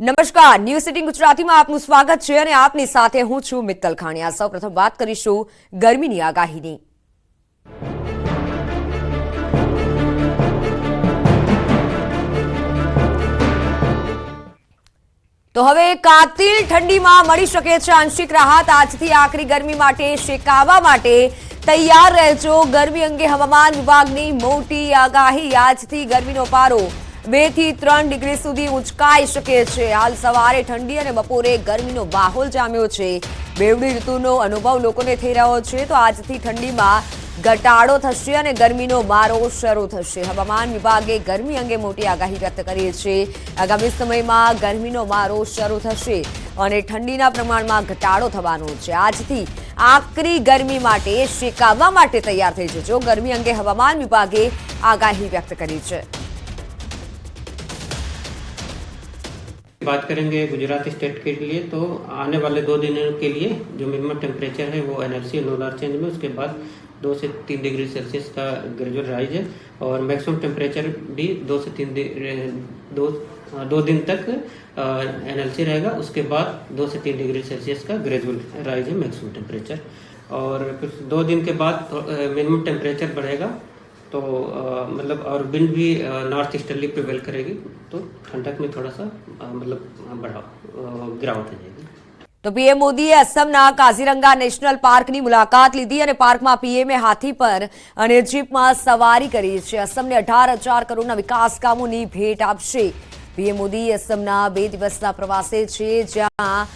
નમસ્કાર. News city ગુજરાતીમાં આપનું સ્વાગત છે અને આપની સાથે હું છું મિત્તલ ખાણિયા. સૌપ્રથમ વાત કરીશું ગરમીની આગાહીની. તો હવે કાતિલ ઠંડીમાં મળી શકે છે આંશિક રાહત. આજથી આકરી ગરમી માટે શેકાવા માટે તૈયાર રહેજો ગરમી અંગે હવામાન વિભાગની મોટી આગાહી. આજથી ગરમીનો પારો બેથી ત્રણ ડિગ્રી સુધી ઉંચકાઈ શકે છે. હાલ સવારે ઠંડી અને બપોરે ગરમીનો માહોલ જામ્યો છે. બેવડી ઋતુનો અનુભવ લોકોને થઈ રહ્યો છે. તો આજથી ઠંડીમાં ઘટાડો થશે અને ગરમીનો મારો શરૂ થશે. હવામાન વિભાગે ગરમી અંગે મોટી આગાહી વ્યક્ત કરી છે. આગામી સમયમાં ગરમીનો મારો શરૂ થશે અને ઠંડીના પ્રમાણમાં ઘટાડો થવાનો છે. આજથી આકરી ગરમી માટે શેકાવવા માટે તૈયાર થઈ જજો. ગરમી અંગે હવામાન વિભાગે આગાહી વ્યક્ત કરી છે. बात करेंगे गुजरात स्टेट के लिए तो आने वाले दो दिनों के लिए जो मिनिमम टेम्परेचर है वो एनएलसी लोलर चेंज में, उसके बाद दो से तीन डिग्री सेल्सियस का ग्रेजुअल राइज है और मैक्सिमम टेम्परेचर भी दो से तीन दो दो दिन तक एनएलसी रहेगा, उसके बाद दो से तीन डिग्री सेल्सियस का ग्रेजुअल राइज है मैक्सिमम टेम्परेचर और फिर दो दिन के बाद मिनिमम टेम्परेचर बढ़ेगा। तो अ, मतलब और विंड भी नॉर्थ ईस्टर्ली प्रिवेल करेगी तो ठंडक में थोड़ा सा अ, मतलब बढ़ाव अ, गिरावट आ जाएगी તો પીએમ મોદીએ અસમના કાઝીરંગા નેશનલ પાર્કની મુલાકાત લીધી અને પાર્કમાં પીએમએ હાથી પર અને જીપમાં સવારી કરી છે અસમને અઢાર હજાર કરોડના વિકાસ કામોની ભેટ આપશે પીએમ મોદી અસમના બે દિવસના પ્રવાસે છે જ્યાં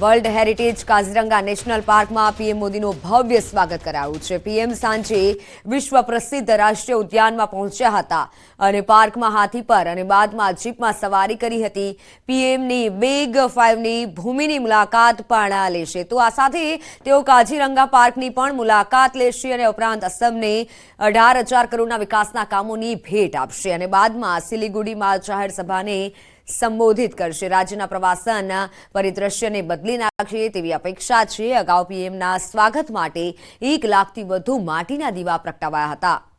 વર્લ્ડ હેરિટેજ કાઝીરંગા નેશનલ પાર્કમાં પીએમ મોદીનું ભવ્ય સ્વાગત કરાયું છે. પીએમ સાંજે વિશ્વ પ્રસિદ્ધ રાષ્ટ્રીય ઉદ્યાનમાં પહોંચ્યા હતા અને પાર્કમાં હાથી પર અને બાદમાં જીપમાં સવારી કરી હતી. પીએમની બેગ ફાઇવની ભૂમિની મુલાકાત પણ લેશે. તો આ સાથે તેઓ કાઝીરંગા પાર્કની પણ મુલાકાત લેશે અને ઉપરાંત અસમને અઢાર હજાર કરોડના વિકાસના કામોની ભેટ આપશે અને બાદમાં સિલિગુડીમાં જાહેર સભાને સંબોધિત કરશે. રાજ્યના પ્રવાસન પરિદ્રશ્યને બદલી નાખશે તેવી અપેક્ષા છે. અગાઉ પીએમના સ્વાગત માટે એક લાખથી વધુ માટીના દીવા પ્રગટાવાયા હતા.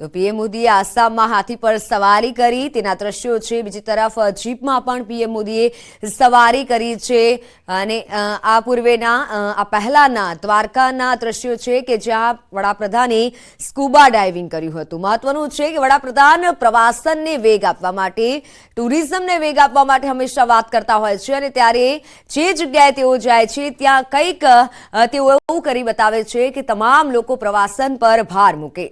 તો પીએમ મોદીએ આસામમાં હાથી પર સવારી કરી. તેના દ્રશ્યો છે, બીજી તરફ જીપમાં પણ પીએમ મોદીએ સવારી કરી છે. અને આ પૂર્વેના આ પહેલાના દ્વારકાના દ્રશ્યો છે કે જ્યાં વડાપ્રધાને સ્કૂબા ડાઇવિંગ કર્યું હતું. મહત્વનું છે કે વડાપ્રધાન પ્રવાસનને વેગ આપવા માટે, ટુરિઝમને વેગ આપવા માટે હંમેશા વાત કરતા હોય છે. અને ત્યારે જે જગ્યાએ તેઓ જાય છે, ત્યાં કંઈક તેઓ એવું કરી બતાવે છે કે તમામ લોકો પ્રવાસન પર ભાર મૂકે.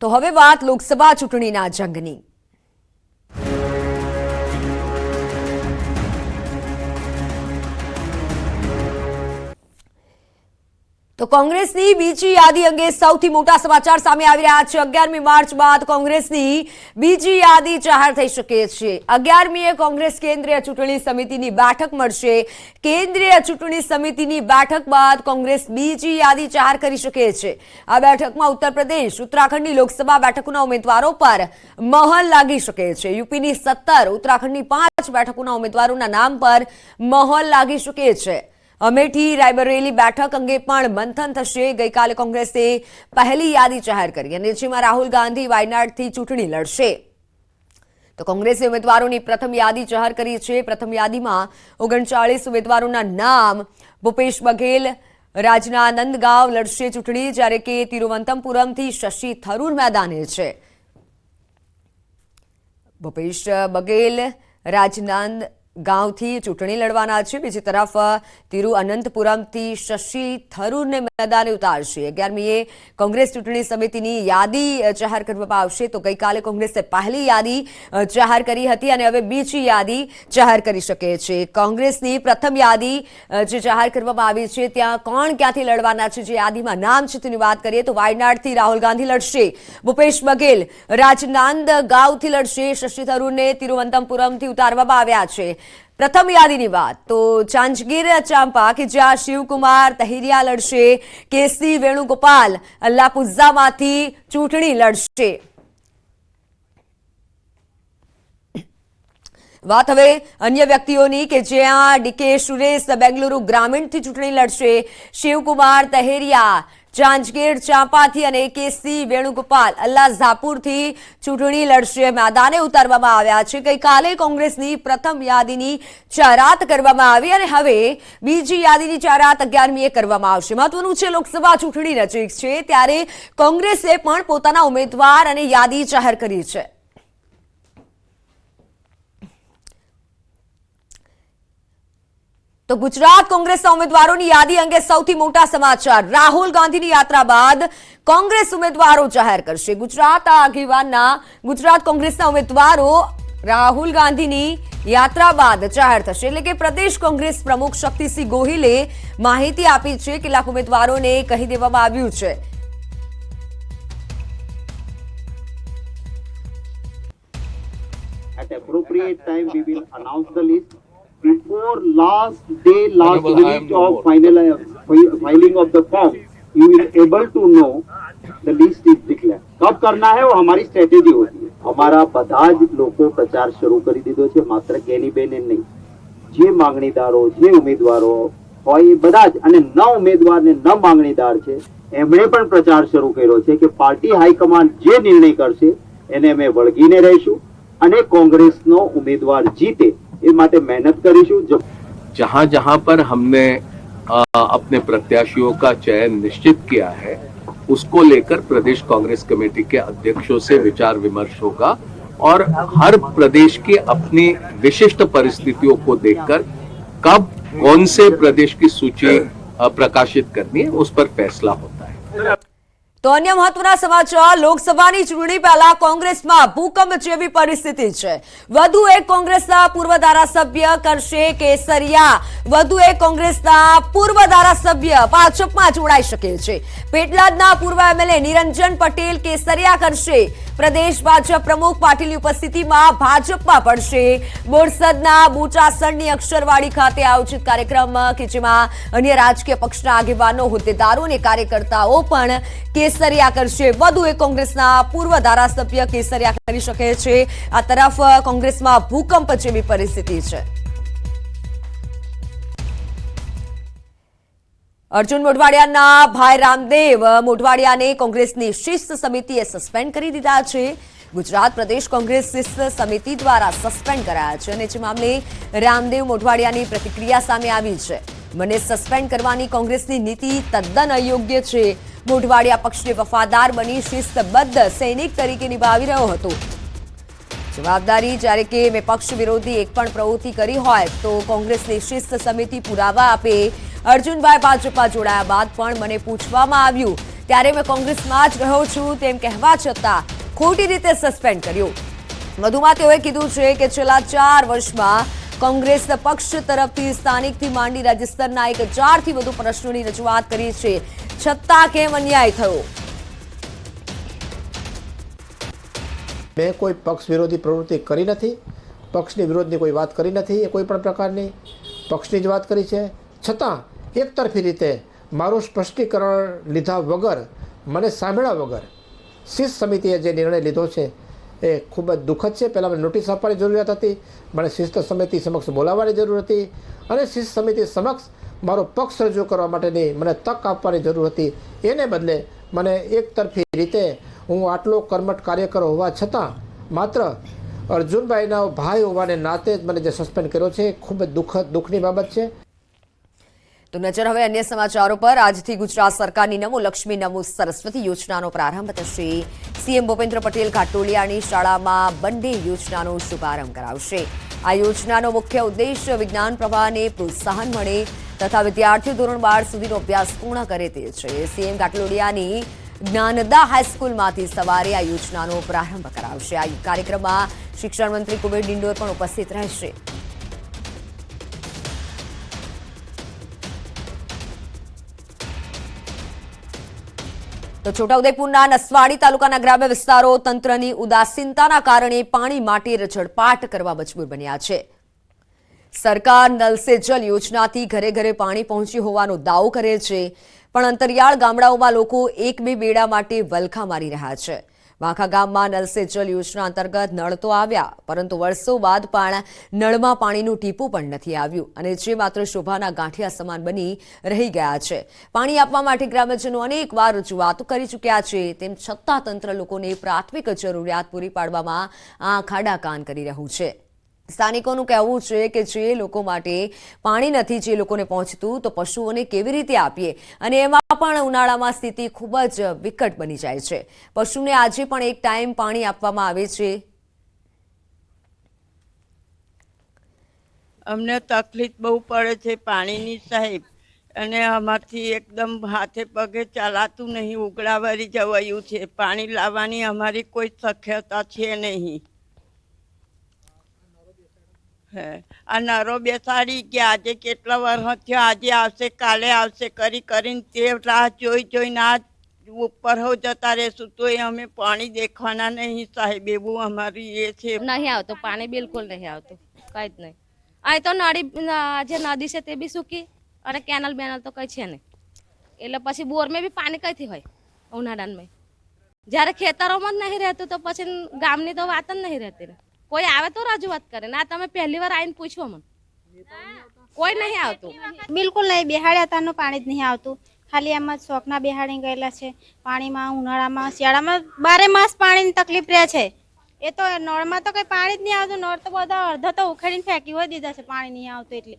તો હવે વાત લોકસભા ચૂંટણીના જંગની. તો કોંગ્રેસની બીજી યાદી અંગે સૌથી મોટા સમાચાર સામે આવી રહ્યા છે. અગિયારમી માર્ચ બાદ કોંગ્રેસની બીજી યાદી જાહેર થઈ શકે છે. અગિયારમીએ કોંગ્રેસ કેન્દ્રીય ચૂંટણી સમિતિની બેઠક મળશે. કેન્દ્રીય ચૂંટણી સમિતિની બેઠક બાદ કોંગ્રેસ બીજી યાદી જાહેર કરી શકે છે. આ બેઠકમાં ઉત્તર પ્રદેશ ઉત્તરાખંડની લોકસભા બેઠકોના ઉમેદવારો પર મહલ લાગી શકે છે. યુપીની સત્તર, ઉત્તરાખંડની પાંચ બેઠકોના ઉમેદવારોના નામ પર મહલ લાગી શકે છે. અમેઠી રાયબરેલી બેઠક અંગે પણ મંથન થશે. ગઈકાલે કોંગ્રેસે પહેલી યાદી જાહેર કરી અને જેમાં રાહુલ ગાંધી વાયનાડથી ચૂંટણી લડશે. તો કોંગ્રેસે ઉમેદવારોની પ્રથમ યાદી જાહેર કરી છે. પ્રથમ યાદીમાં ઓગણચાળીસ ઉમેદવારોના નામ ભૂપેશ બઘેલ રાજના નંદગાંવ લડશે ચૂંટણી, જ્યારે કે તિરુવનંતપુરમથી શશી થરૂર મેદાને છે. ભૂપેશ બઘેલ રાજનાંદ ગાંવથી ચૂંટણી લડવાના છે. બીજી તરફ તિરુઅનંતપુરમથી શશી થરૂરને મેદાને ઉતારશે. અગિયારમીએ કોંગ્રેસ ચૂંટણી સમિતિની યાદી જાહેર કરવામાં આવશે. તો ગઈકાલે કોંગ્રેસે પહેલી યાદી જાહેર કરી હતી અને હવે બીજી યાદી જાહેર કરી શકે છે. કોંગ્રેસની પ્રથમ યાદી જે જાહેર કરવામાં આવી છે, ત્યાં કોણ ક્યાંથી લડવાના છે, જે યાદીમાં નામ છે તેની વાત કરીએ તો વાયનાડથી રાહુલ ગાંધી લડશે. ભૂપેશ બઘેલ રાજનાંદ ગાંવથી લડશે. શશી થરૂરને તિરુવનંતપુરમથી ઉતારવામાં આવ્યા છે. પ્રથમ યાદીની વાત તો ચાંચગીર ચાંપા કે જ્યાં શિવકુમાર તહિરિયા લડશે કેસી વેણુગોપાલ અલ્લાપુઝામાંથી ચૂંટણી લડશે. વાત હવે અન્ય વ્યક્તિઓની કે જ્યાં ડીકે સુરેશ બેંગલુરુ ગ્રામીણથી ચૂંટણી લડશે, શિવકુમાર તહેરિયા જાંજગીર, ચાંપાથી અને કેસી, વેણુગોપાલ અલ્લાઝાપુરથી ચૂંટણી લડશે. મેદાને ઉતારવામાં આવ્યા છે. ગઈકાલે કોંગ્રેસની પ્રથમ યાદીની જાહેરાત કરવામાં આવી અને હવે બીજી યાદીની જાહેરાત અગિયારમીએ કરવામાં આવશે. મહત્વનું છે, લોકસભા ચૂંટણી નજીક છે. ત્યારે કોંગ્રેસે પણ પોતાના ઉમેદવાર અને યાદી જાહેર કરી છે. તો ગુજરાત કોંગ્રેસના ઉમેદવારોની યાદી અંગે સૌથી મોટા સમાચાર. રાહુલ ગાંધીની યાત્રા બાદ કોંગ્રેસ ઉમેદવારો જાહેર કરશે. ગુજરાત આગેવાનના ગુજરાત કોંગ્રેસના ઉમેદવારો રાહુલ ગાંધીની યાત્રા બાદ જાહેર થશે. એટલે કે પ્રદેશ કોંગ્રેસ પ્રમુખ શક્તિસિંહ ગોહિલે માહિતી આપી છે કેટલાક ઉમેદવારોને કહી દેવામાં આવ્યું છે. At appropriate time, we will announce the list. before last day, last Honorable, week of final uh, filing of the form, you will able to know the list is declared. કબ કરના હે વો હમારી સ્ટ્રેટેજી હોતી હે અમારા બધા જ લોકો પ્રચાર શરૂ કરી દીધો છે માત્ર કેની બેને નહીં જે માંગણીદારો જે ઉમેદવારો હોય એ બધા જ અને ન ઉમેદવાર ને ન માંગણીદાર છે એમણે પણ પ્રચાર શરૂ કર્યો છે કે પાર્ટી હાઈકમાન્ડ જે નિર્ણય કરશે એને અમે વળગીને રહીશું અને કોંગ્રેસનો ઉમેદવાર જીતે એ માટે મહેનત કરીશું જો जहां जहां पर हमने अ, अपने प्रत्याशियों का चयन निश्चित किया है उसको लेकर प्रदेश कांग्रेस कमेटी के अध्यक्षों से विचार विमर्श होगा और हर प्रदेश की अपनी विशिष्ट परिस्थितियों को देखकर कब कौन से प्रदेश की सूची अ, प्रकाशित करनी है उस पर फैसला होता है તો અન્ય મહત્વના સમાચાર, લોકસભાની ચૂંટણી પહેલા કોંગ્રેસમાં ભૂકંપ જેવી પરિસ્થિતિ છે. વધુ એક કોંગ્રેસના પૂર્વ ધારાસભ્ય કરશે કેસરિયા. વધુ એક કોંગ્રેસના પૂર્વ ધારાસભ્ય ભાજપમાં જોડાઈ શકે છે. પેટલાદના પૂર્વ એમએલએ નિરંજન પટેલ કેસરિયા કરશે. પ્રદેશ ભાજપ પ્રમુખ પાટીલની ઉપસ્થિતિમાં ભાજપમાં પડશે. બોરસદના બોચાસણની અક્ષરવાડી ખાતે આયોજિત કાર્યક્રમ, કે જેમાં અન્ય રાજકીય પક્ષના આગેવાનો, હોદ્દેદારો અને કાર્યકર્તાઓ પણ કેસરિયા કરશે વધુ એક કોંગ્રેસના પૂર્વ ધારાસભ્ય કેસરિયા કરી શકે છે. આ તરફ કોંગ્રેસમાં ભૂકંપ જેવી પરિસ્થિતિ છે. અર્જુન મોઢવાડિયાના ભાઈ રામદેવ મોઢવાડિયાને કોંગ્રેસની શિસ્ત સમિતિએ સસ્પેન્ડ કરી દીધા છે. ગુજરાત પ્રદેશ કોંગ્રેસ શિસ્ત સમિતિ દ્વારા સસ્પેન્ડ કરાયા છે અને જે મામલે રામદેવ મોઢવાડિયાની પ્રતિક્રિયા સામે આવી છે. મને સસ્પેન્ડ કરવાની કોંગ્રેસની નીતિ તદ્દન અયોગ્ય છે. મોઢવાડિયા પક્ષને વફાદાર બની શિસ્તબદ્ધ સૈનિક તરીકે નિભાવી રહ્યો હતો. જવાબદારી જ્યારે કે મેં પક્ષ વિરોધી એક પણ પ્રવૃત્તિ કરી હોય તો કોંગ્રેસની શિસ્ત સમિતિ પુરાવા આપે. અર્જુનભાઈ ભાજપમાં જોડાયા બાદ પણ મને પૂછવામાં આવ્યું, ત્યારે મેં કોંગ્રેસમાં જ રહ્યો છું તેમ કહેવા છતાં ખોટી રીતે સસ્પેન્ડ કર્યું. વધુમાં તેઓએ કીધું છે કે છેલ્લા ચાર વર્ષમાં કોંગ્રેસ પક્ષ તરફથી સ્થાનિકથી માંડી રાજ્ય સ્તરના એક હજારથી વધુ પ્રશ્નોની રજૂઆત કરી છે. છતાં કેમ અન્યાય થયો? મેં કોઈ પક્ષ વિરોધી પ્રવૃત્તિ કરી નથી. પક્ષની વિરોધની કોઈ વાત કરી નથી એ કોઈ પણ પ્રકારની. પક્ષની જ વાત કરી છે. છતાં એકતરફી રીતે મારું સ્પષ્ટીકરણ લીધા વગર, મને સાંભળ્યા વગર શિસ્ત સમિતિએ જે નિર્ણય લીધો છે એ ખૂબ જ દુઃખદ છે. પહેલાં મને નોટિસ આપવાની જરૂરિયાત હતી. મને શિસ્ત સમિતિ સમક્ષ બોલાવવાની જરૂર હતી અને શિસ્ત સમિતિ સમક્ષ મારો પક્ષ રજૂ કરવા માટેની મને તક આપવાની જરૂર હતી. એને બદલે મને એકતરફી રીતે હું આટલો કર્મઠ કાર્યકર હોવા છતાં માત્ર અર્જુનભાઈના ભાઈ હોવાને નાતે જ મને જે સસ્પેન્ડ કર્યો છે એ ખૂબ જ દુઃખદ દુઃખની બાબત છે. તો નજર હવે અન્ય સમાચારો પર. આજથી ગુજરાત સરકારની નમો લક્ષ્મી, નમો સરસ્વતી યોજનાનો પ્રારંભ થશે. સીએમ ભૂપેન્દ્ર પટેલ ઘાટોલિયાની શાળામાં બંને યોજનાનો શુભારંભ કરાવશે. આ યોજનાનો મુખ્ય ઉદ્દેશ વિજ્ઞાન પ્રવાહને પ્રોત્સાહન મળે તથા વિદ્યાર્થીઓ ધોરણ બાર સુધીનો અભ્યાસ પૂર્ણ કરે તે છે. સીએમ ઘાટલોડિયાની જ્ઞાનદા હાઈસ્કૂલમાંથી સવારે આ યોજનાનો પ્રારંભ કરાવશે. આ કાર્યક્રમમાં શિક્ષણ મંત્રી કુબેર ડિંડોર પણ ઉપસ્થિત રહેશે. તો છોટાઉદેપુરના નસવાડી તાલુકાના ગ્રામ્ય વિસ્તારો તંત્રની ઉદાસીનતાના કારણે પાણી માટે રજળપાટ કરવા મજબૂર બન્યા છે. સરકાર નલ સે જલ યોજનાથી ઘરે ઘરે પાણી પહોંચ્યું હોવાનો દાવો કરે છે, પણ અંતરિયાળ ગામડાઓમાં લોકો એક બે બેડા માટે વલખા મારી રહ્યા છે. વાંખા ગામમાં નલ સે જલ યોજના અંતર્ગત નળ તો આવ્યા, પરંતુ વર્ષો બાદ પણ નળમાં પાણીનું ટીપું પણ નથી આવ્યું અને જે માત્ર શોભાના ગાંઠિયા સમાન બની રહી ગયા છે. પાણી આપવા માટે ગ્રામજનો અનેક વાર રજૂઆતો કરી ચૂક્યા છે, તેમ છતાં તંત્ર લોકોને પ્રાથમિક જરૂરિયાત પૂરી પાડવામાં આ ખાડા કાન કરી રહ્યું છે. સ્થાનિકોનું કહેવું છે કે જે લોકો માટે પાણી નથી, જે લોકોને પહોંચતું, તો પશુઓને કેવી રીતે આપીએ? અને એમાં પણ ઉનાળામાં સ્થિતિ ખૂબ જ વિકટ બની જાય છે. પશુને આજે પણ એક ટાઈમ પાણી આપવામાં આવે છે. અમને તકલીફ બહુ પડે છે પાણીની સાહેબ. અને અમારથી એકદમ હાથે પગે ચાલાતું નહીં ઉગડાવારી જવાયું છે. પાણી લાવવાની અમારી કોઈ શક્યતા છે નહીં. આ નરો બેસાડી ગયા. આજે કેટલા વર્ષ થયા? આજે આવશે, કાલે આવશે. કરી કરીને તે રાહ જોઈ જોઈને આ ઉપર હો જતા રહેશું. તો એ અમે પાણી દેખવાના નહીં સાહેબ. એવું અમારી એ છે. નહીં આવતું. પાણી બિલકુલ નહીં આવતું. કંઈ જ નહીં. અહીં તો નળી જે નદી છે તે બી સૂકી. અને કેનલ બેનલ તો કંઈ છે નહીં. એટલે પછી બોરમાં બી પાણી કઈથી હોય? ઉનાળામાં. જ્યારે ખેતરોમાં જ નહીં રહેતું તો પછી ગામની તો વાત જ નહીં રહેતી કોઈ આવે તો રજૂઆત કરે. ના, તમે પહેલી વાર આવીને પૂછો મને. કોઈ નહીં આવતું. બિલકુલ નહીં, બેહાડ્યા તારનું પાણી જ નહીં આવતું. ખાલી એમ જ શોખના બેહાડી ગયેલા છે. પાણીમાં, ઉનાળામાં, શિયાળામાં બારે માસ પાણીની તકલીફ રહે છે. એ તો નળમાં તો કંઈ પાણી જ નહીં આવતું. નળ તો બધા અડધા તો ઉખેડીને ફેંકી હોય દીધા છે. પાણી નહીં આવતું એટલે.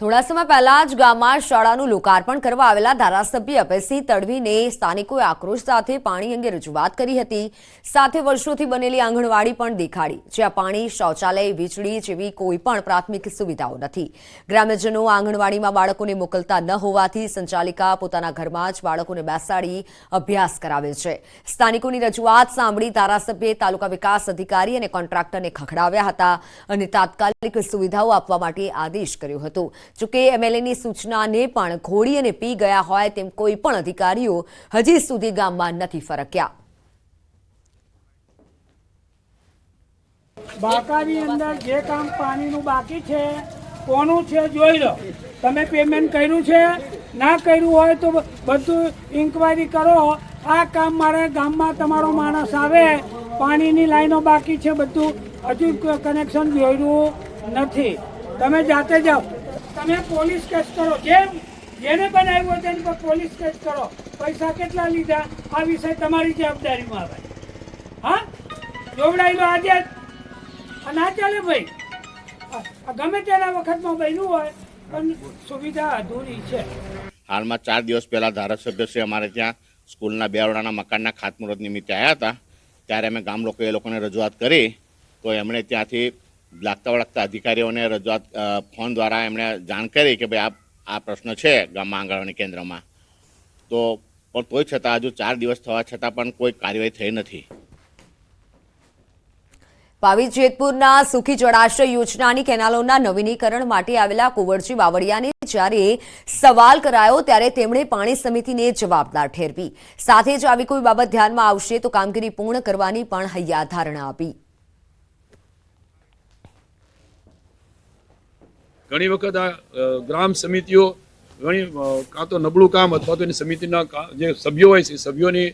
થોડા સમય પહેલા જ ગામમાં શાળાનું લોકાર્પણ કરવા આવેલા ધારાસભ્ય અભયસિંહ તડવીને સ્થાનિકોએ આક્રોશ સાથે પાણી અંગે રજૂઆત કરી હતી. સાથે વર્ષોથી બનેલી આંગણવાડી પણ દેખાડી. જ્યાં પાણી, શૌચાલય, વીજળી જેવી કોઈ પણ પ્રાથમિક સુવિધાઓ નથી. ગ્રામ્યજનો આંગણવાડીમાં બાળકોને મોકલતા ન હોવાથી સંચાલિકા પોતાના ઘરમાં જ બાળકોને બેસાડી અભ્યાસ કરાવે છે. સ્થાનિકોની રજૂઆત સાંભળી ધારાસભ્યએ તાલુકા વિકાસ અધિકારી અને કોન્ટ્રાક્ટરને ખખડાવ્યા હતા અને તાત્કાલિક સુવિધાઓ આપવા માટે આદેશ કર્યો હતો. જોકે એમએલએની સૂચનાને પણ ઘોડી અને પી ગયા હોય તેમ કોઈ પણ અધિકારીઓ હજી સુધી ગામમાં નથી ફરક્યા. બાકાની અંદર જે કામ પાણીનું બાકી છે, કોનું છે જોઈ લો. તમે પેમેન્ટ કર્યું છે? ના કર્યું હોય તો બધું ઇન્કવાયરી કરો. આ કામ મારે ગામમાં તમારો માણસ આવે. પાણીની લાઈનો બાકી છે બધું. હજુ કનેક્શન જોયું નથી. તમે જાતે જાઓ. તમે પોલીસ કેસ કરો. જેમ જેને બનાવ્યું તેની પર પોલીસ કેસ કરો. પૈસા કેટલા લીધા? આ વિષય તમારી જવાબદારીમાં આવે. હા? જોવડાયેલો આજે અને ના ચાલે ભાઈ. ગમે તેના વખતમાં બન્યું હોય, પણ સુવિધા અધૂરી છે. હાલમાં ચાર દિવસ પહેલા ધારાસભ્ય શ્રી અમારે ત્યાં સ્કૂલના બેવડાના મકાનના ખાતમુહૂર્ત નિમિત્તે આવ્યા હતા. ત્યારે અમે ગામ લોકોએ એ લોકોને રજૂઆત કરી. તો એમણે ત્યાંથી લાગતા વળગતા અધિકારીઓને રજૂઆત ફોન દ્વારા એમણે જાણ કરી કે ભાઈ આ આ પ્રશ્ન છે ગામમાં આંગણવાડી કેન્દ્રમાં. તો, પણ તોય છતાં હજુ ચાર દિવસ થવા છતાં પણ કોઈ કાર્યવાહી થઈ નથી. પાવી જેતપુરના સુખી જળાશય યોજનાની કેનાલોના નવીનીકરણ માટે આવેલા કુંવરજી બાવળિયાને જ્યારે સવાલ કરાયો ત્યારે તેમણે પાણી સમિતિને જવાબદાર ઠેરવી. સાથે જ આવી કોઈ બાબત ધ્યાનમાં આવશે તો કામગીરી પૂર્ણ કરવાની પણ હૈયાધારણા આપી. ઘણી વખત આ ગ્રામ સમિતિઓ ઘણી કાં તો નબળું કામ અથવા તો એની સમિતિના જે સભ્યો હોય છે સભ્યોની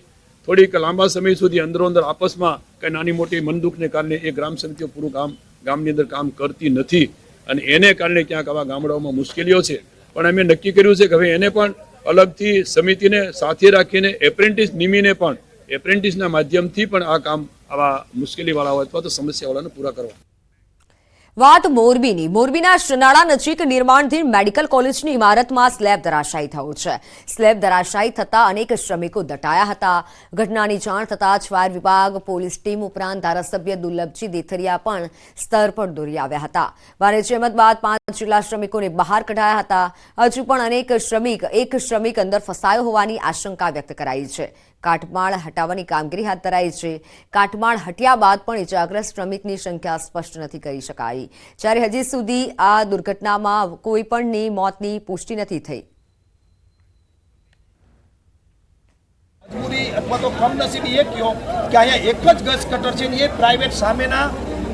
થોડીક લાંબા સમય સુધી અંદરો અંદર આપસમાં કંઈ નાની મોટી મનદુખને કારણે એ ગ્રામ સમિતિઓ પૂરું કામ, ગામની અંદર કામ કરતી નથી. અને એને કારણે ક્યાંક આવા ગામડાઓમાં મુશ્કેલીઓ છે. પણ અમે નક્કી કર્યું છે કે હવે એને પણ અલગથી સમિતિને સાથે રાખીને એપ્રેન્ટિસ નિમીને પણ, એપ્રેન્ટિસના માધ્યમથી પણ આ કામ આવા મુશ્કેલીવાળા હોય અથવા તો સમસ્યાવાળાને પૂરા કરવા. વાત મોરબીની. મોરબીના શનાળા નજીક નિર્માણધીન મેડિકલ કોલેજની ઇમારતમાં સ્લેબ ધરાશાયી થયો છે. સ્લેબ ધરાશાયી થતા અનેક શ્રમિકો દટાયા હતા. ઘટનાની જાણ થતાં જ ફાયર વિભાગ, પોલીસ ટીમ ઉપરાંત ધારાસભ્ય દુર્લભજી દેથરિયા પણ સ્તર પર દોરી આવ્યા હતા. ભારે જહેમત બાદ પાંચ જેટલા શ્રમિકોને બહાર કઢાયા હતા. હજુ પણ અનેક શ્રમિક, એક શ્રમિક અંદર ફસાયો હોવાની આશંકા વ્યક્ત કરાઈ છે. કાટમાળ હટાવવાની કામગીરી હાથ ધરાઈ છે. કાટમાળ હટ્યા બાદ પણ ઇજાગ્રસ્ત શ્રમિકની સંખ્યા સ્પષ્ટ નથી કરી શકાઈ. જ્યારે હજી સુધી આ દુર્ઘટનામાં કોઈ પણની મોતની પુષ્ટિ નથી થઈ. મજબૂરી અથવા તો કમનસીબી એ કયો કે અહીંયા એક જ ગેસ કટર છે એ પ્રાઇવેટ સામેના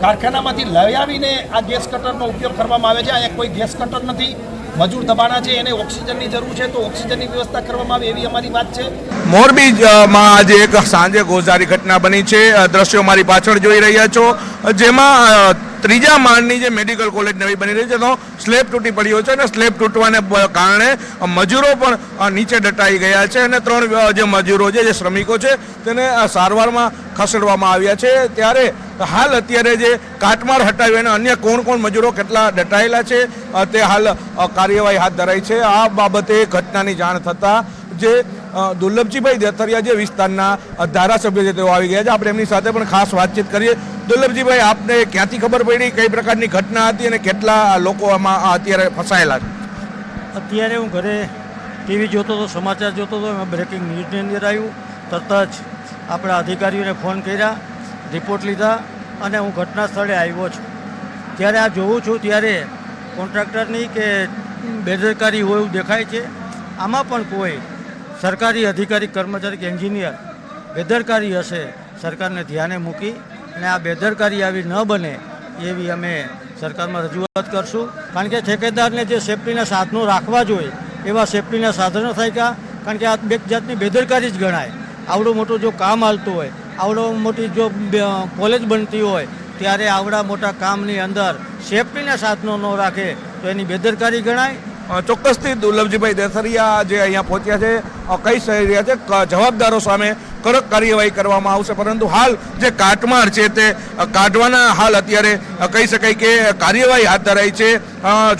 કારખાનામાંથી લઈ આવીને આ ગેસ કટરનો ઉપયોગ કરવામાં આવે છે. અહીંયા કોઈ ગેસ કટર નથી. મજૂર દબાણા છે, એને ઓક્સિજનની જરૂર છે, તો ઓક્સિજનની વ્યવસ્થા કરવામાં આવે એવી અમારી વાત છે. મોરબીમાં આજે એક સાંજે ગોઝારી ઘટના બની છે. દ્રશ્યો મારી પાછળ જોઈ રહ્યા છો. જેમાં ત્રીજા માળની જે મેડિકલ કોલેજ નવી બની રહી છે તો સ્લેબ તૂટી પડ્યો છે અને સ્લેબ તૂટવાને કારણે મજૂરો પણ નીચે દટાઈ ગયા છે અને ત્રણ જે મજૂરો છે, જે શ્રમિકો છે, તેને સારવારમાં ખસેડવામાં આવ્યા છે. ત્યારે હાલ અત્યારે જે કાટમાળ હટાવી અને અન્ય કોણ કોણ મજૂરો કેટલા દટાયેલા છે તે હાલ કાર્યવાહી હાથ ધરાઈ છે. આ બાબતે ઘટનાની જાણ થતાં જે દુર્લભજીભાઈ દેથરિયા જે વિસ્તારના ધારાસભ્ય છે, તેઓ આવી ગયા છે. આપણે એમની સાથે પણ ખાસ વાતચીત કરીએ. દુર્લભજીભાઈ, આપને ક્યાંથી ખબર પડી કઈ પ્રકારની ઘટના હતી અને કેટલા લોકો આમાં અત્યારે ફસાયેલા છે? અત્યારે હું ઘરે ટીવી જોતો હતો, સમાચાર જોતો હતો, એમાં બ્રેકિંગ ન્યૂઝની અંદર આવ્યું. તરત જ આપણા અધિકારીઓને ફોન કર્યા રિપોર્ટ લીધા અને હું ઘટના સ્થળે આવ્યો છું. જ્યારે આ જોઉં છું, ત્યારે કોન્ટ્રાક્ટરની કે બેદરકારી હોય એવું દેખાય છે. આમાં પણ કોઈ સરકારી અધિકારી, કર્મચારી કે એન્જિનિયર બેદરકારી હશે સરકારને ધ્યાને મૂકી અને આ બેદરકારી આવી ન બને એવી અમે સરકારમાં રજૂઆત કરશું. કારણ કે ઠેકેદારને જે સેફટીના સાધનો રાખવા જોઈએ, એવા સેફટીના સાધનો થાય કા? કારણ કે આ બે જાતની બેદરકારી જ ગણાય. આવડું મોટું જો કામ હાલતું હોય, આવડો મોટી જો કોલેજ બનતી હોય, ત્યારે આવડા મોટા કામની અંદર સેફટીના સાધનો ન રાખે તો એની બેદરકારી ગણાય. ચોક્કસથી દુર્લભજીભાઈ દેસરિયા જે અહીંયા પહોંચ્યા છે કહી રહ્યા છે જવાબદારો સામે કડક કાર્યવાહી કરવામાં આવશે. પરંતુ હાલ જે કાટમાળ છે તે કાઢવાના હાલ અત્યારે કહી શકાય કે કાર્યવાહી હાથ ધરાઈ છે.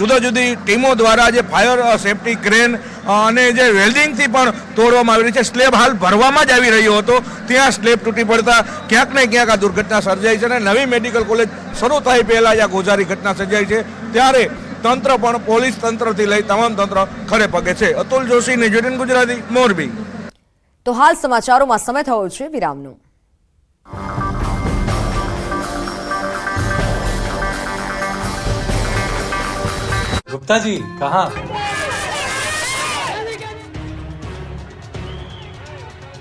જુદા જુદી ટીમો દ્વારા જે ફાયર સેફટી ક્રેન અને જે વેલ્ડિંગથી પણ તોડવામાં આવી રહી છે. સ્લેબ હાલ ભરવામાં જ આવી રહ્યો હતો. ત્યાં સ્લેબ તૂટી પડતા ક્યાંક ને ક્યાંક આ દુર્ઘટના સર્જાઈ છે અને નવી મેડિકલ કોલેજ શરૂ થાય પહેલાં આ ગોઝારી ઘટના સર્જાઈ છે. ત્યારે તંત્ર પણ પોલીસ તંત્રથી લઈ તમામ તંત્ર ખડે પગે છે અતુલ જોશી ન્યૂઝ ગુજરાતી મોરબી તો હાલ સમાચારોમાં સમય થયો છે વિરામનો गुप्ता जी कहाँ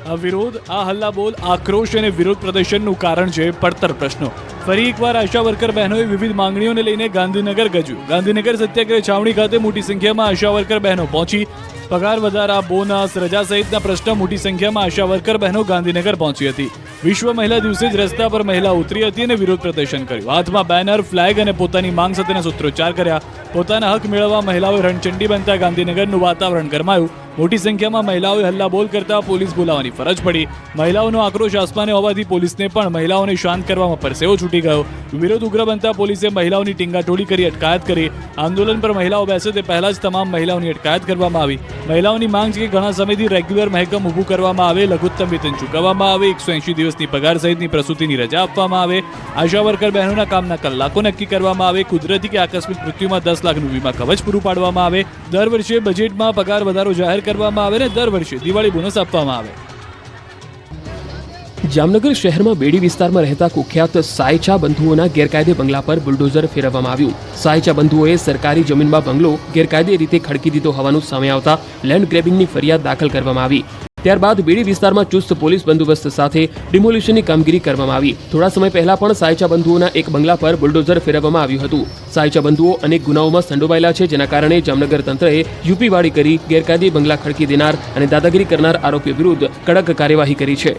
આ વિરોધ આ હલ્લા બોલ આક્રોશ અને વિરોધ પ્રદર્શનનું કારણ છે પડતર પ્રશ્નો ફરી એકવાર આશા વર્કર બહેનોએ વિવિધ માંગણીઓને લઈને ગાંધીનગર ગજ્યું. ગાંધીનગર સત્યાગ્રહ છાવણી ખાતે મોટી સંખ્યામાં આશા વર્કર બહેનો પહોંચી. પગાર વધારા, બોનસ, રજા સહિતના પ્રશ્ન મોટી સંખ્યામાં આશા વર્કર બહેનો ગાંધીનગર પહોંચી હતી. વિશ્વ મહિલા દિવસે જ રસ્તા પર મહિલા ઉતરી હતી અને વિરોધ પ્રદર્શન કર્યું. હાથમાં બેનર, ફ્લેગ અને પોતાની માંગ સાથેના સૂત્રોચ્ચાર કર્યા. પોતાના હક મેળવવા મહિલાઓએ રણચંડી બનતા ગાંધીનગરનું વાતાવરણ ગરમાયું. મોટી સંખ્યામાં મહિલાઓએ હલ્લાબોલ કરતા પોલીસ બોલાવવાની ફરજ પડી. મહિલાઓનો આક્રોશ આસમાને હોવાથી પોલીસને પણ મહિલાઓને શાંત કરવામાં પરસેવો છૂટી ગયો. વિરોધ ઉગ્ર બનતા પોલીસે મહિલાઓની ટીંગાટોળી કરી અટકાયત કરી. આંદોલન પર મહિલાઓ બેસે તે પહેલા જ તમામ મહિલાઓની અટકાયત કરવામાં આવી. મહિલાઓની માંગ છે કે ઘણા સમયથી રેગ્યુલર મહેકમ ઊભું કરવામાં આવે, લઘુત્તમ વેતન ચૂકવવામાં આવે, એકસો એંશી દિવસની પગાર સહિતની પ્રસૂતિની રજા આપવામાં આવે. આશા વર્કર બહેનોના કામના કલાકો નક્કી કરવામાં આવે. કુદરતી કે આકસ્મિક મૃત્યુમાં દસ લાખનું વીમા કવચ પૂરું પાડવામાં આવે. દર વર્ષે બજેટમાં પગાર વધારો જાહેર કરવામાં આવે અને દર વર્ષે દિવાળી બોનસ આપવામાં આવે. જામનગર શહેરમાં બેડી વિસ્તારમાં રહેતા કુખ્યાત સાયચા બંધુઓના ગેરકાયદે બંગલા પર બુલડોઝર ફેરવવામાં આવ્યું. સાયચા બંધુઓએ સરકારી જમીનમાં બંગલો ગેરકાયદે રીતે ખડકી દીધો હોવાનું સામે આવતા લેન્ડ ગ્રેબિંગની ફરિયાદ દાખલ કરવામાં આવી. ત્યારબાદ બેડી વિસ્તારમાં ચુસ્ત પોલીસ બંદોબસ્ત સાથે ડિમોલિશનની કામગીરી કરવામાં આવી. થોડા સમય પહેલા પણ સાયચા બંધુઓના એક બંગલા પર બુલડોઝર ફેરવવામાં આવ્યું હતું. સાયચા બંધુઓ અનેક ગુનાઓમાં સંડોવાયેલા છે, જેના કારણે જામનગર તંત્રએ યુપીવાડી કરી ગેરકાયદે બંગલા ખડકી દેનાર અને દાદાગીરી કરનાર આરોપીઓ વિરુદ્ધ કડક કાર્યવાહી કરી છે.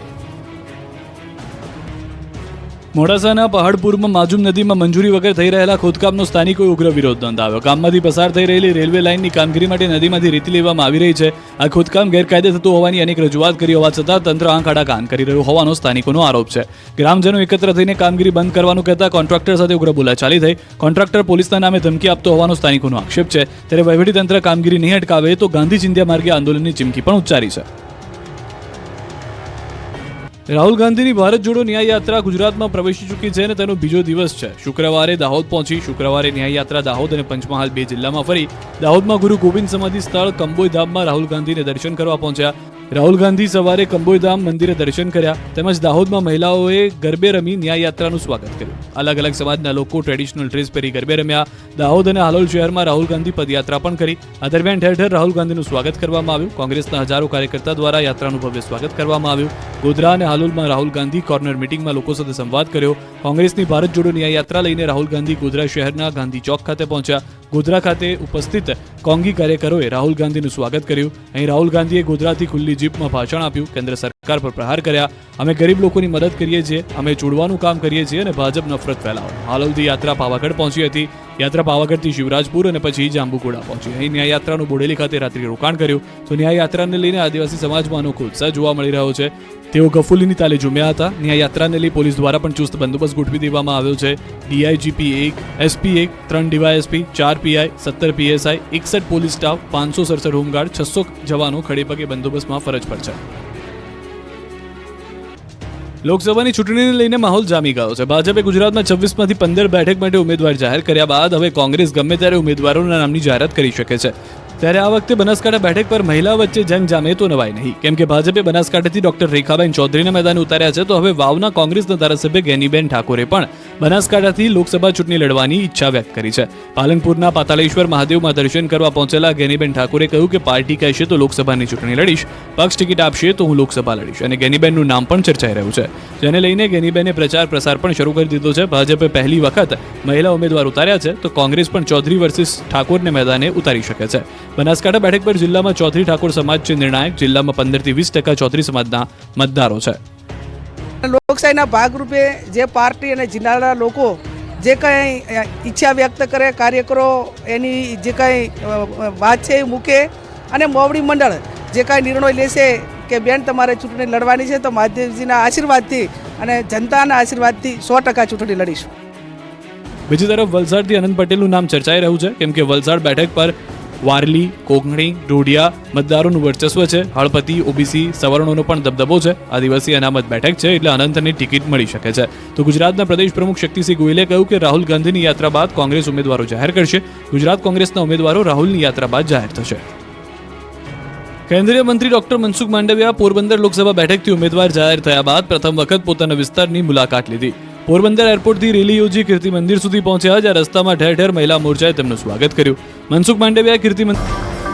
મોડાસાના પહાડપુરમાં માજુમ નદીમાં મંજૂરી વગર થઈ રહેલા ખોદકામનો સ્થાનિકોએ ઉગ્ર વિરોધ નોંધાવ્યો. કામમાંથી પસાર થઈ રહેલી રેલવે લાઇનની કામગીરી માટે નદીમાંથી રેતી લેવામાં આવી રહી છે. આ ખોદકામ ગેરકાયદે થતું હોવાની અનેક રજૂઆત કરી હોવા છતાં તંત્ર આંખ આડા કાન કરી રહ્યું હોવાનો સ્થાનિકોનો આરોપ છે. ગ્રામજનો એકત્ર થઈને કામગીરી બંધ કરવાનું કહેતા કોન્ટ્રાક્ટર સાથે ઉગ્ર બોલાચાલી થઈ. કોન્ટ્રાક્ટર પોલીસના નામે ધમકી આપતો હોવાનો સ્થાનિકોનો આક્ષેપ છે. ત્યારે વહીવટીતંત્ર કામગીરી નહીં અટકાવે તો ગાંધી ચિંધ્યા માર્ગે આંદોલનની ચીમકી પણ ઉચ્ચારી છે. રાહુલ ગાંધીની ભારત જોડો ન્યાય યાત્રા ગુજરાતમાં પ્રવેશી ચૂકી છે અને તેનો બીજો દિવસ છે. શુક્રવારે દાહોદ પહોંચી શુક્રવારે ન્યાય યાત્રા દાહોદ અને પંચમહાલ બે જિલ્લામાં ફરી દાહોદમાં ગુરુ ગોવિંદ સમાધિ સ્થળ કંબોઈ ધામમાં રાહુલ ગાંધીને દર્શન કરવા પહોંચ્યા. રાહુલ ગાંધી સવારે કંબોઈધામ મંદિરે દર્શન કર્યા તેમજ દાહોદમાં મહિલાઓએ ગરબે રમી ન્યાય યાત્રાનું સ્વાગત કર્યું. અલગ અલગ સમાજના લોકો ટ્રેડિશનલ ડ્રેસ પહેરી ગરબે રમ્યા. દાહોદ અને હાલોલ શહેરમાં રાહુલ ગાંધી પદયાત્રા પણ કરી. આ દરમિયાન ઠેર ઠેર રાહુલ ગાંધીનું સ્વાગત કરવામાં આવ્યું. કોંગ્રેસના હજારો કાર્યકર્તા દ્વારા યાત્રાનું ભવ્ય સ્વાગત કરવામાં આવ્યું. ગોધરા અને હાલોલમાં રાહુલ ગાંધી કોર્નર મિટિંગમાં લોકો સાથે સંવાદ કર્યો. કોંગ્રેસની ભારત જોડો ન્યાય યાત્રા લઈને રાહુલ ગાંધી ગોધરા શહેરના ગાંધી ચોક ખાતે પહોંચ્યા. ગોધરા ખાતે ઉપસ્થિત કોંગી કાર્યકરોએ રાહુલ ગાંધીનું સ્વાગત કર્યું. અહીં રાહુલ ગાંધીએ ગોધરાથી ખુલ્લી જીપમાં ભાષણ આપ્યું. કેન્દ્ર સરકાર પર પ્રહાર કર્યા. અમે ગરીબ લોકોની મદદ કરીએ છીએ. અમે જોડવાનું કામ કરીએ છીએ અને ભાજપ નફરત ફેલાવો. હાલોલથી યાત્રા પાવાગઢ પહોંચી હતી. યાત્રા પાવાગઢથી શિવરાજપુર અને પછી જાંબુઘોડા પહોંચી. અહીં ન્યાય યાત્રાનું બોડેલી ખાતે રાત્રિ રોકાણ કર્યું. તો ન્યાય યાત્રાને લઈને આદિવાસી સમાજમાં અનોખો ઉત્સાહ જોવા મળી રહ્યો છે. તેઓ ગફુલીની તાલે જુમ્યા હતા. યાત્રાને લઈ પોલીસ દ્વારા પણ ચુસ્ત બંદોબસ્ત ગોઠવી દેવામાં આવ્યો છે. ડીઆઈજીપી એક એસપી એક, ત્રણ ડીવાયએસપી ચાર પીઆઈ સત્તર પીએસઆઈ એકસઠ પોલીસ સ્ટાફ, પાંચસો સડસઠ હોમગાર્ડ, છસો જવાનો ખડેપગે બંદોબસ્તમાં ફરજ પર છે. લોકસભાની ચૂંટણીને લઈને માહોલ જામી ગયો છે. ભાજપે ગુજરાતમાં છવ્વીસમાંથી પંદર બેઠક માટે ઉમેદવાર જાહેર કર્યા બાદ હવે કોંગ્રેસ ગમે ત્યારે ઉમેદવારોના નામની જાહેરાત કરી શકે છે. ત્યારે આ વખતે બનાસકાંઠા બેઠક પર મહિલા વચ્ચે જંગ જામે તો નવાય નહીં. કેમ કે ભાજપે બનાસકાંઠાથી ડોક્ટર રેખાબેન ચૌધરીના મેદાન ઉતાર્યા છે, તો હવે વાવના કોંગ્રેસના ધારાસભ્ય ગેનીબેન ઠાકોરે પણ બનાસકાંઠાથી લોકસભા ચૂંટણી લડવાની ઈચ્છા વ્યક્ત કરી છે. પાલનપુરના પાતાળેશ્વર મહાદેવમાં દર્શન કરવા પહોંચેલા ગેનીબેન ઠાકોરે કહ્યું કે પાર્ટી કહેશે તો લોકસભાની ચૂંટણી લડીશ, પક્ષ ટિકિટ આપશે તો હું લોકસભા લડીશ. અને ગેનીબેનનું નામ પણ ચર્ચાઈ રહ્યું છે. જેને લઈને ગેનીબેને પ્રચાર પ્રસાર પણ શરૂ કરી દીધો છે. ભાજપે પહેલી વખત મહિલા ઉમેદવાર ઉતાર્યા છે, તો કોંગ્રેસ પણ ચૌધરી વર્સિસ ઠાકોરને મેદાને ઉતારી શકે છે. બનાસકાંઠા બેઠક પર જિલ્લામાં ચૌધરી ઠાકોર સમાજ છે નિર્ણાયક, જિલ્લામાં પંદરથી વીસ ટકા ચૌધરી સમાજના મતદારો છે. લોકશાહીના ભાગરૂપે જે પાર્ટી અને જિલ્લાના લોકો જે કંઈ ઈચ્છા વ્યક્ત કરે કાર્યકરો એની જે કંઈ વાત છે એ મૂકે અને મોવડી મંડળ જે કાંઈ નિર્ણય લેશે કે બેન તમારે ચૂંટણી લડવાની છે તો મહાદેવજીના આશીર્વાદથી અને જનતાના આશીર્વાદથી સો ટકા ચૂંટણી લડીશું. બીજી તરફ વલસાડથી અનંત પટેલનું નામ ચર્ચાઈ રહ્યું છે, કેમ કે વલસાડ બેઠક પર વારલી કોકણી ઢોડિયા મતદારોનું વર્ચસ્વ છે. હળપતિ, ઓબીસી સવર્ણોનો પણ દબદબો છે. આદિવાસી અનામત બેઠક છે એટલે અનંતની ટિકિટ મળી શકે છે. તો ગુજરાતના પ્રદેશ પ્રમુખ શક્તિસિંહ ગોયલે કહ્યું કે રાહુલ ગાંધીની યાત્રા બાદ કોંગ્રેસ ઉમેદવારો જાહેર કરશે. ગુજરાત કોંગ્રેસના ઉમેદવારો રાહુલની યાત્રા બાદ જાહેર થશે. કેન્દ્રીય મંત્રી ડોક્ટર મનસુખ માંડવિયા પોરબંદર લોકસભા બેઠકથી ઉમેદવાર જાહેર થયા બાદ પ્રથમ વખત પોતાના વિસ્તારની મુલાકાત લીધી. પોરબંદર એરપોર્ટથી રેલી યોજી કીર્તિ મંદિર સુધી પહોંચ્યા, જ્યાં રસ્તામાં ઠેર ઠેર મહિલા મોરચાએ તેમનું સ્વાગત કર્યું. મનસુખ માંડવિયા કીર્તિ મંદિર